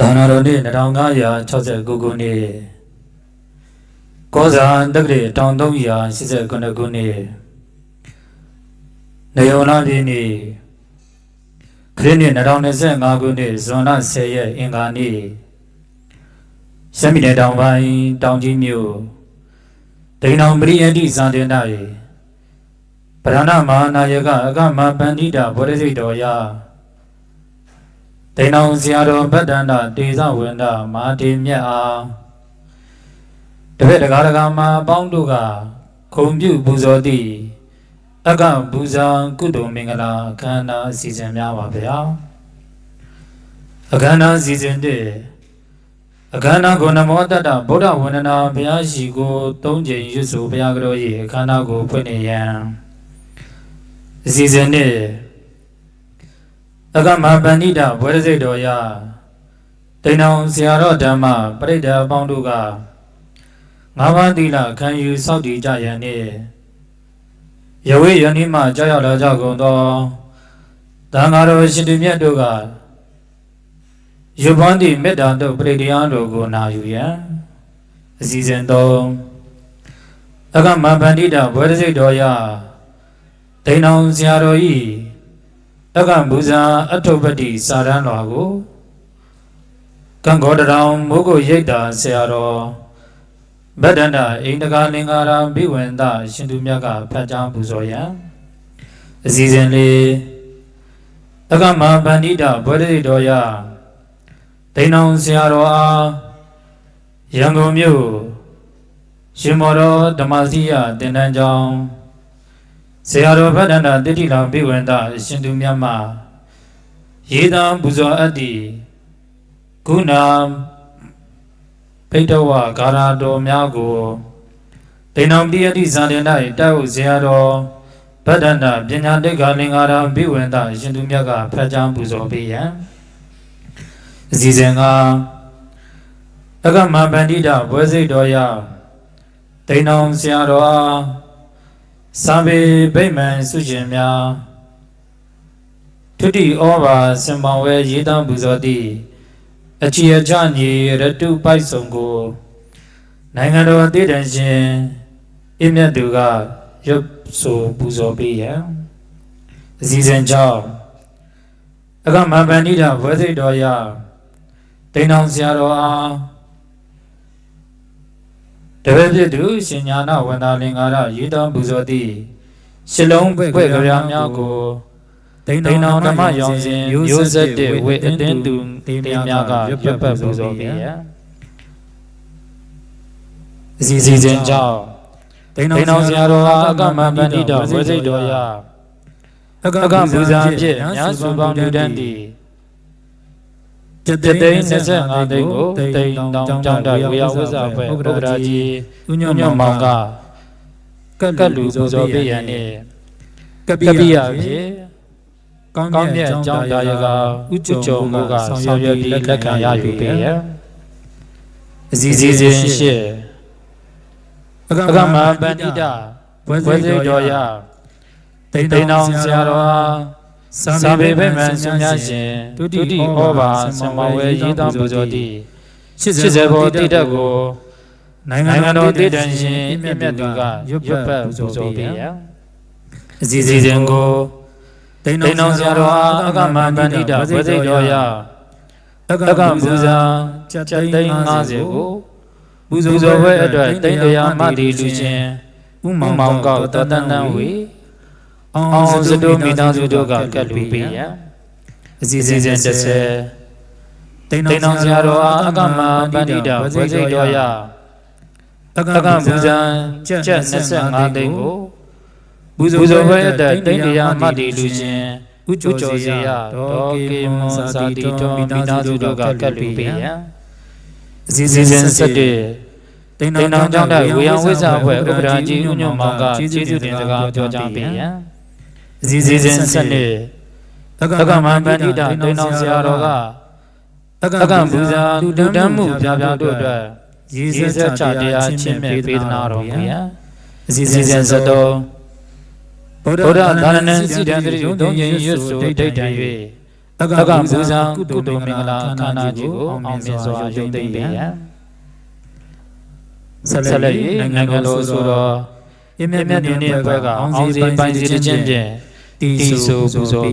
ဒါနာတော်နေ့2569ခုနှစ်ကောဇာတက္ကရာ1389ခုနှစ်နေယုံလာပြည်နေ့ခရစ်နှစ်2025ခုနှစ်ဇွန်လ10ရက်အင်္ဂါနေ့ရှမ်းပြည်နယ်တောင်ပိုင်းတောင်ကြီးမြို့ဒိန်အောင်ပရိယတိဇာတင်နာ၏ပရဏမဟာနာယကအကမပန္တိတာဘောဓိစိတ်တော်ရာ ဒိန်အောင်ဇာတော်ဗတ္တန္တတေဇဝန္ဒမာတေမြတ်အားတပည့်တကားတကားမှာအပေါင်းတို့ကခုံပြုပူဇော်သည့်အကဘူဇံကုတုမင်္ဂလာအခမ်းအနားအစီအစဉ်များပါဗျာအခမ်းအနားအစီအစဉ်တဲ့အခမ်းအနားကိုနမောတတ္တဗုဒ္ဓဝန္ဒနာဘုရားရှိခိုးသုံးကြိမ်ရွတ်ဆိုဘုရားကြော၏အခမ်းအနားကိုဖွင့်နေရန်အစီအစဉ်နဲ့ အကမပန္နိတဘဝရစိတ်တော်ရတိဏောင်ဆရာတော်ဓမ္မပရိဒတ်အပေါင်းတို့ကငါးပါးသီလခံယူစောင့်တည်ကြရန်နှင့်ယဝေယနေ့မှကြောက်ရောက်လာကြကုန်သောသံဃာတော်ရှင်သူမြတ်တို့ကယူပန်းသည့်မေတ္တာတို့ပရိတရားတို့ကိုနာယူရန်အစီအစဉ်သုံးအကမပန္နိတဘဝရစိတ်တော်ရတိဏောင်ဆရာတော်ဤ အကဘူဇာအထုပ္ပတိစာရန်တော်ကိုကံကောတရောင်မိုးကိုရိတ်တာဆရာတော်ဗဒ္ဒန္တအိန္ဒကာလင်္ကာရာဘိဝန္တရှင်သူမြတ်ကဖတ်ကြားပူဇော်ရန်အစီအစဉ်လေးအကမပန္နိတဘဝရစိတ်တော်ရဒိဏောင်ဆရာတော်အားရန်ကုန်မြို့ရှင်မော်တော်ဓမ္မစီယတင်တန်းကျောင်း ဆရာတော်ဗဒ္ဒန္တတိတိလောင်ဘိဝန္တရှင်သူမြတ်မှရေးသားပူဇော်အပ်သည့်ကုဏပိဋဝဂါရာတော်များကိုဒိဏောင်တိယတိဇာတင်၌တိုက်ဟုတ်ဆရာတော်ဗဒ္ဒန္တပညာတိတ်္ခာလင်္ကာရာဘိဝန္တရှင်သူမြတ်ကဖတ်ကြားပူဇော်ပေးရန်အစီအစဉ်ကအကမပန္တိတဘွဲစိတ်တော်ရဒိဏောင်ဆရာတော် အားသံပေဗိမာန်စုရှင်များထုတိဩဘာစင်မောင်ဝဲရေးတမ်းပူဇော်သည့်အချီအချညီရတုပိုက်ဆုံကိုနိုင်ငံတော်တည်တံရှင်အင်းမြတ်သူကရုပ်ဆိုပူဇော်ပေးရန်အစီအစဉ်ကြောင့်အကမပန္နိတဘွဲစိတ်တော်ရတိန်အောင်ဆရာတော်အား တပည့်ဖြစ်သူရှင်ညာနာဝန္တာလင်္ကာရရေးတော်ပူဇော်သည့်ရှလုံးဘွဲ့ကြရာများကိုဒိန်အောင်ဓမ္မရောင်စဉ်မျိုးဆက်တဲ့ဝိအတင်းသူတင်းများကရွတ်ပတ်ပူဇော်ပေးရန်အစီအစဉ်ကြောင့်ဒိန်အောင်ဆရာတော်အားအကမပန္နိတဝိစိတ်တော်ရအကဘူဇာဖြင့်ညာစုပေါင်းလူတန်းသည့် တသိန်း25သိန်းကိုတိန်တောင်ကြောင့်တဝေယဝိဇ္ဇဘွဲဥက္ကရာကြီးဥညွတ်မောင်ကကတ်လူပူဇော်ပေးရန်နှင့်ကပိယဖြင့်ကောင်းမြတ်ကြောင့်တာရကဥကြုံမှုကဆောင်ရွက်ပြီးလက်ခံရယူပေးရန်အစီအစဉ်ရှိအကမပန္တိတဘွဲစိတ်တော်ရတိန်တောင်ဆရာတော်အား သာဘေဘိမန်ဆညာရှင်ဒုတိဩဘာဆမဝဲရေးသားပူဇော်သည့်80ဘောတိတက်ကိုနိုင်ငံတော်တည်တံရှင်မြတ်မြတ်သူကရွတ်ပတ်ပူဇော်ပေးရန်အစီအစဉ်ကိုတိန်အောင်ဆရာတော်အားအကမန္တန္တိတဝစိတ်တော်ရအကပူဇာကျက်သိန်း50ကိုပူဇော်ပွဲအတွက်တိန်တရားမတိလူချင်းဥမောင်မောင်ကောက်တတန်တန်ဝေ အောင်စတုမိသားစုတို့ကကတ်လူပေးရန်အစီအစဉ်30တိန်အောင်ဆရာတော်အားအကမပန္တိတဝစိတ်တော်ရအကဘူဇံကျက်25သိန်းကိုဘူဇောဘဲအတက်တိန်တရားမတ်တီလူချင်းဥကျော်စီရဒေါ်ကေမွန်စာတီတော်မိသားစုတို့ကကတ်လူပေးရန်အစီအစဉ်17တိန်အောင်ကြောင့်တဲ့ဝေယံဝိဇ္ဇအဖွဲ့ဥပဒါကြီးညွန့်မောင်ကကျေးဇူးတင်စကားပြောကြားပေးရန် အစီအစဉ်17အကမပန္တိတတိန်အောင်ဆရာတော်ကအကဘူဇာလူတန်းမှုပြပြတို့အတွက်ရေးဆက်ချတရားချင်းမြတ်ပေးသနာတော်မူရန်အစီအစဉ်ဇတောဗုဒ္ဓသာရဏံစီတံတိယုံသုံးရင်ရွတ်ဆိုဒိဋ္ဌံ၍တက္ကပူဇံကုသိုလ်မင်္ဂလာအခမ်းအနားကြီးကိုအောင်မြင်စွာရုပ်သိမ်းပေးရန်ဆက်လက်၍နိုင်ငံတော်ဆိုတော်အမြင့်မြတ်နေအဖွဲ့ကအောင်စီပိုင်းစီခြင်းဖြင့် တီဆိုပူဇော်